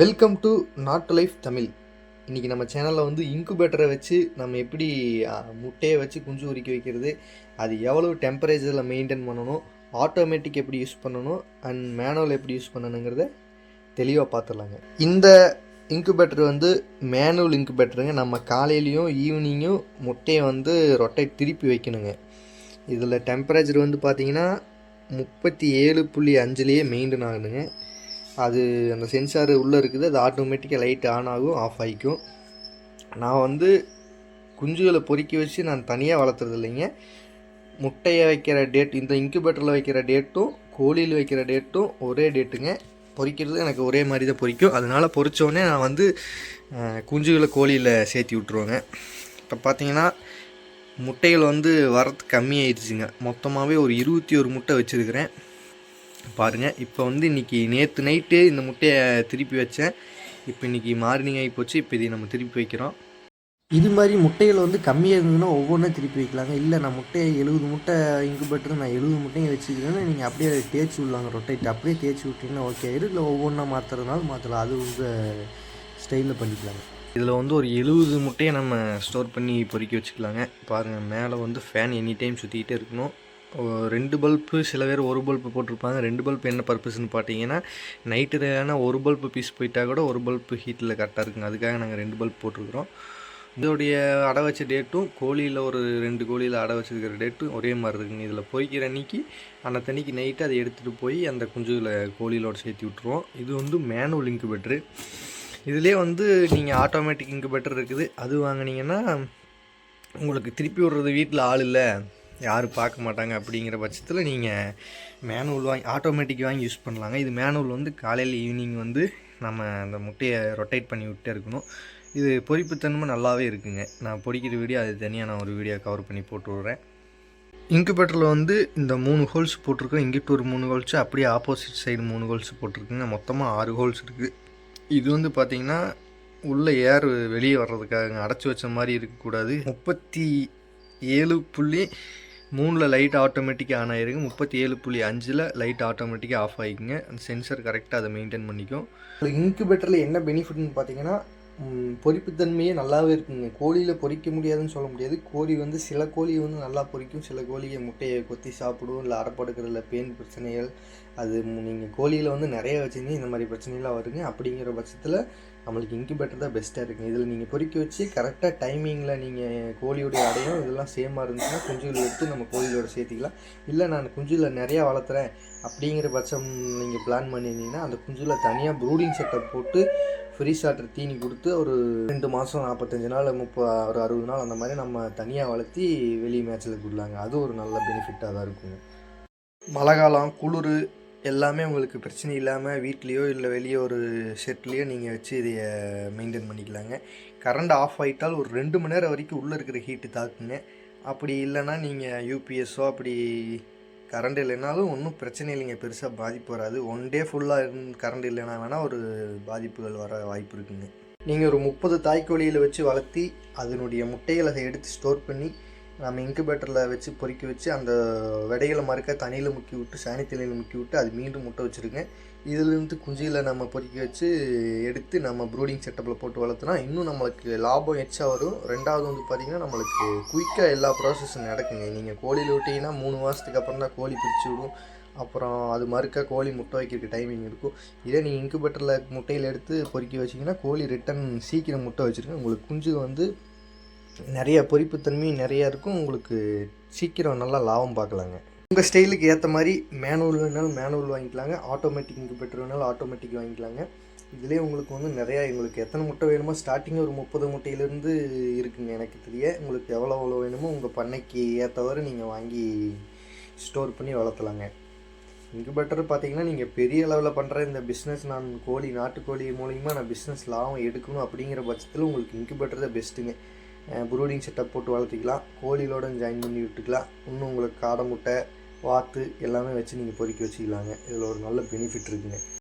Welcome to nat life Tamil இன்றைக்கி நம்ம சேனலில் வந்து இன்குபேட்டரை வச்சு நம்ம எப்படி முட்டையை வச்சு குஞ்சு உரிக்க வைக்கிறது அது எவ்வளோ டெம்பரேச்சரில் மெயின்டைன் பண்ணணும் ஆட்டோமேட்டிக் எப்படி யூஸ் பண்ணணும் அண்ட் மேனுவல் எப்படி யூஸ் பண்ணணுங்கிறத தெளிவாக பார்த்துடலாங்க. இந்த இன்குபேட்டர் வந்து மேனுவல் இன்குபேட்டருங்க நம்ம காலையிலையும் ஈவினிங்கும் முட்டையை வந்து ரொட்டை திருப்பி வைக்கணுங்க. இதில் டெம்பரேச்சர் வந்து பார்த்தீங்கன்னா முப்பத்தி ஏழு புள்ளி அஞ்சுலேயே மெயின்டைன் ஆகணுங்க. அது அந்த சென்சார் உள்ளே இருக்குது. அது ஆட்டோமேட்டிக்காக லைட் ஆன் ஆகும் ஆஃப் ஆகிக்கும். நான் வந்து குஞ்சுகளை பொறுக்கி வச்சு நான் தனியாக வளர்த்துறது இல்லைங்க. முட்டையை வைக்கிற டேட் இந்த இன்குபேட்டரில் வைக்கிற டேட்டும் கோழியில் வைக்கிற டேட்டும் ஒரே டேட்டுங்க பொறிக்கிறது எனக்கு ஒரே மாதிரி தான் பொரிக்கும் அதனால் பொறிச்சோடனே நான் வந்து குஞ்சுகளை கோழியில் சேர்த்தி விட்ருவேங்க இப்போ பார்த்தீங்கன்னா முட்டைகள் வந்து வரத்து கம்மியாயிடுச்சுங்க. மொத்தமாகவே ஒரு இருபத்தி ஒரு முட்டை வச்சுருக்கிறேன். பாருங்கள் இப்போ வந்து இன்றைக்கி நேற்று நைட்டு இந்த முட்டையை திருப்பி வச்சேன். இப்போ இன்றைக்கி மார்னிங் ஆகி போச்சு. இப்போ இதை நம்ம திருப்பி வைக்கிறோம். இது மாதிரி முட்டைகள் வந்து கம்மியாக இருந்ததுன்னா ஒவ்வொன்றும் திருப்பி வைக்கலாங்க. இல்லை நான் முட்டையை எழுபது முட்டை இன்குபேட்டர் நான் எழுபது முட்டையும் வச்சுக்கிறேன்னா நீங்கள் அப்படியே தேய்ச்சி விடலாங்க. ரொட்டேட் அப்படியே தேய்ச்சி விட்டிங்கன்னா ஓகே இல்லை ஒவ்வொன்றா மாற்றுறதுனால மாற்றலாம் அது உங்கள் ஸ்டைலில் பண்ணிக்கலாங்க. இதில் வந்து ஒரு எழுபது முட்டையை நம்ம ஸ்டோர் பண்ணி பொறுக்கி வச்சுக்கலாங்க. பாருங்கள் மேலே வந்து ஃபேன் எனி டைம் சுற்றிக்கிட்டே இருக்கணும். ரெண்டு பல்பு சில பேர் ஒரு பல்பு போட்டிருப்பாங்க. ரெண்டு பல்ப் என்ன பர்பஸ்ன்னு பார்த்தீங்கன்னா நைட்டு தேவையான ஒரு பல்பு பீஸ் போயிட்டா கூட ஒரு பல்ப் ஹீட்டில் கரெக்டாக இருக்குங்க. அதுக்காக நாங்கள் ரெண்டு பல்ப் போட்டிருக்கிறோம். இதோடைய அடை வச்ச டேட்டும் கோழியில் ஒரு ரெண்டு கோழியில் அடை வச்சிருக்கிற டேட்டும் ஒரே மாதிரி இருக்குங்க. இதில் பொறிக்கிற அன்னைக்கு அந்த தண்ணிக்கு நைட்டு அதை எடுத்துகிட்டு போய் அந்த குஞ்சுகளை கோழியிலோட சேர்த்து விட்ருவோம் இது வந்து மேனுவல் இன்குபேட்டரு இதுலேயே வந்து நீங்கள் ஆட்டோமேட்டிக் இன்குபேட்டர் இருக்குது. அது வாங்குனீங்கன்னா உங்களுக்கு திருப்பி விடுறது வீட்டில் ஆள் இல்லை. யாரும் பார்க்க மாட்டாங்க அப்படிங்கிற பட்சத்தில் நீங்கள் மேனுவல் வாங்கி ஆட்டோமேட்டிக் வாங்கி யூஸ் பண்ணலாங்க. இது மேனுவல் வந்து காலையில் ஈவினிங் வந்து நம்ம அந்த முட்டையை ரொட்டேட் பண்ணி விட்டே இருக்கணும். இது பொறிப்புத்தன்மை நல்லாவே இருக்குங்க. நான் பொறிக்கிற வீடியோ அது தனியாக நான் ஒரு வீடியோ கவர் பண்ணி போட்டு விட்றேன். இன்குபேட்டரில் வந்து இந்த மூணு ஹோல்ஸ் போட்டிருக்கோம். இங்கிட்டு ஒரு மூணு ஹோல்ஸு அப்படியே ஆப்போசிட் சைடு மூணு ஹோல்ஸ் போட்டிருக்குங்க. மொத்தமாக ஆறு ஹோல்ஸ் இருக்குது இது வந்து பார்த்திங்கன்னா உள்ளே ஏர் வெளியே வர்றதுக்காக அடைச்சி வச்ச மாதிரி இருக்கக்கூடாது. முப்பத்தி ஏழு புள்ளி மூணில் லைட் ஆட்டோமேட்டிக்காக ஆன் ஆகிருங்க முப்பத்தி ஏழு புள்ளி அஞ்சில் லைட் ஆட்டோமேட்டிக்காக ஆஃப் ஆகிக்குங்க அந்த சென்சர் கரெக்டாக அதை மெயின்டைன் பண்ணிக்கும். இன்குபேட்டரில் என்ன பெனிஃபிட்னு பார்த்தீங்கன்னா பொறிப்புத்தன்மையே நல்லாவே இருக்குங்க. கோழியில் பொறிக்க முடியாதுன்னு சொல்ல முடியாது. கோழி வந்து சில கோழி வந்து நல்லா பொறிக்கும். சில கோழியை முட்டையை கொத்தி சாப்பிடும். இல்லை அறப்படுக்கிறதுல பெயின் பிரச்சனைகள். அது நீங்கள் கோழியில் வந்து நிறைய வச்சுருந்தீங்க இந்த மாதிரி பிரச்சனைலாம் வருங்க. அப்படிங்கிற பட்சத்தில் நம்மளுக்கு இன்குபேட்டர் தான் பெஸ்ட்டாக இருக்குங்க இதில் நீங்கள் பொறிக்க வச்சு கரெக்டாக டைமிங்கில் நீங்கள் கோழியோடைய அடையும். இதெல்லாம் சேமாக இருந்துச்சுன்னா குஞ்சுகள் எடுத்து நம்ம கோழியோட சேர்த்திக்கலாம். இல்லை நான் குஞ்சுல நிறையா வளர்த்துறேன் அப்படிங்கிற பட்சம் நீங்கள் பிளான் பண்ணியிருந்தீங்கன்னா அந்த குஞ்சுல தனியாக ப்ரூடிங் செட்டப் போட்டு ஃப்ரீ ஸ்டார்டர் தீனி கொடுத்து ஒரு ரெண்டு மாதம் நாற்பத்தஞ்சு நாள் முப்ப ஒரு அறுபது நாள் அந்த மாதிரி நம்ம தனியாக வளர்த்தி வெளியே மேட்ச்சில் கொடுலாங்க அது ஒரு நல்ல பெனிஃபிட்டாக தான் இருக்குங்க. மழை காலம் குளிர் எல்லாமே உங்களுக்கு பிரச்சனை இல்லாமல் வீட்லேயோ இல்லை வெளியே ஒரு ஷெட்லேயோ நீங்கள் வச்சு இதைய மெயின்டைன் பண்ணிக்கலாங்க. கரண்ட் ஆஃப் ஆகிட்டால் ஒரு ரெண்டு மணி நேரம் வரைக்கும் உள்ளே இருக்கிற ஹீட்டு தாக்குங்க. அப்படி இல்லைன்னா நீங்கள் யூபிஎஸ்ஸோ அப்படி கரண்ட் இல்லைனாலும் ஒன்றும் பிரச்சனை இல்லைங்க. பெருசாக பாதிப்பு வராது. ஒன் டே ஃபுல்லாக கரண்ட் இல்லைனா வேணால் ஒரு பாதிப்புகள் வர வாய்ப்பு இருக்குங்க. நீங்கள் ஒரு முப்பது தாய்க்கோழியில் வச்சு வளர்த்தி அதனுடைய முட்டைகளை எடுத்து ஸ்டோர் பண்ணி நம்ம இன்குபேட்டரில் வச்சு பொறிக்க வச்சு அந்த விடைகளை மறுக்க தண்ணியில் முக்கி விட்டு சாணித்தலையில் முக்கி விட்டு அது மீண்டும் முட்டை வச்சுருங்க இதிலிருந்து குஞ்சியில் நம்ம பொறிக்க வச்சு எடுத்து நம்ம ப்ரூடிங் செட்டப்பில் போட்டு வளர்த்துனா இன்னும் நம்மளுக்கு லாபம் எச்சா வரும். ரெண்டாவது வந்து பார்த்திங்கன்னா நம்மளுக்கு குயிக்காக எல்லா ப்ராசஸும் நடக்குங்க. நீங்கள் கோழியில் விட்டிங்கன்னா மூணு மாதத்துக்கு அப்புறம் தான் கோழி பிரித்து விடும். அப்புறம் அது மறுக்க கோழி முட்டை வைக்கிறதுக்கு டைமிங் இருக்கும். இதே நீங்கள் இன்குபேட்டரில் முட்டையில் எடுத்து பொறுக்கி வச்சிங்கன்னா கோழி ரிட்டன் சீக்கிரம் முட்டை வச்சுருங்க. உங்களுக்கு குஞ்சு வந்து நிறைய பொறிப்புத்தன்மையும் நிறையா இருக்கும். உங்களுக்கு சீக்கிரம் நல்லா லாபம் பார்க்கலாங்க. உங்கள் ஸ்டைலுக்கு ஏற்ற மாதிரி மேனுவல் வேணாலும் மேனுவல் வாங்கிக்கலாங்க. ஆட்டோமேட்டிக் இன்குபேட்டர் வேணாலும் ஆட்டோமேட்டிக் வாங்கிக்கலாங்க. இதுலேயே உங்களுக்கு வந்து நிறையா எங்களுக்கு எத்தனை முட்டை வேணுமோ ஸ்டார்டிங் ஒரு முப்பது முட்டையிலேருந்து இருக்குங்க எனக்கு தெரிய. உங்களுக்கு எவ்வளோ எவ்வளோ வேணுமோ உங்கள் பண்ணைக்கு ஏற்றவாறு நீங்கள் வாங்கி ஸ்டோர் பண்ணி வளர்த்தலாங்க. இன்குபேட்டர் பார்த்தீங்கன்னா நீங்கள் பெரிய அளவில் பண்ணுற இந்த பிஸ்னஸ் நான் கோழி நாட்டுக்கோழி மூலிமா நான் பிஸ்னஸ் லாபம் எடுக்கணும் அப்படிங்கிற பட்சத்தில் உங்களுக்கு இன்குபேட்டர் தான் பெஸ்ட்டுங்க ப்ரூடிங் செட்டப் போட்டு வளர்த்திக்கலாம். கோழிகளோட ஜாயின் பண்ணி விட்டுக்கலாம். இன்னும் உங்களுக்கு காடை முட்டை வாத்து எல்லாமே வச்சு நீங்கள் பொறுக்கி வச்சுக்கலாங்க. இதில் ஒரு நல்ல பெனிஃபிட் இருக்குங்க.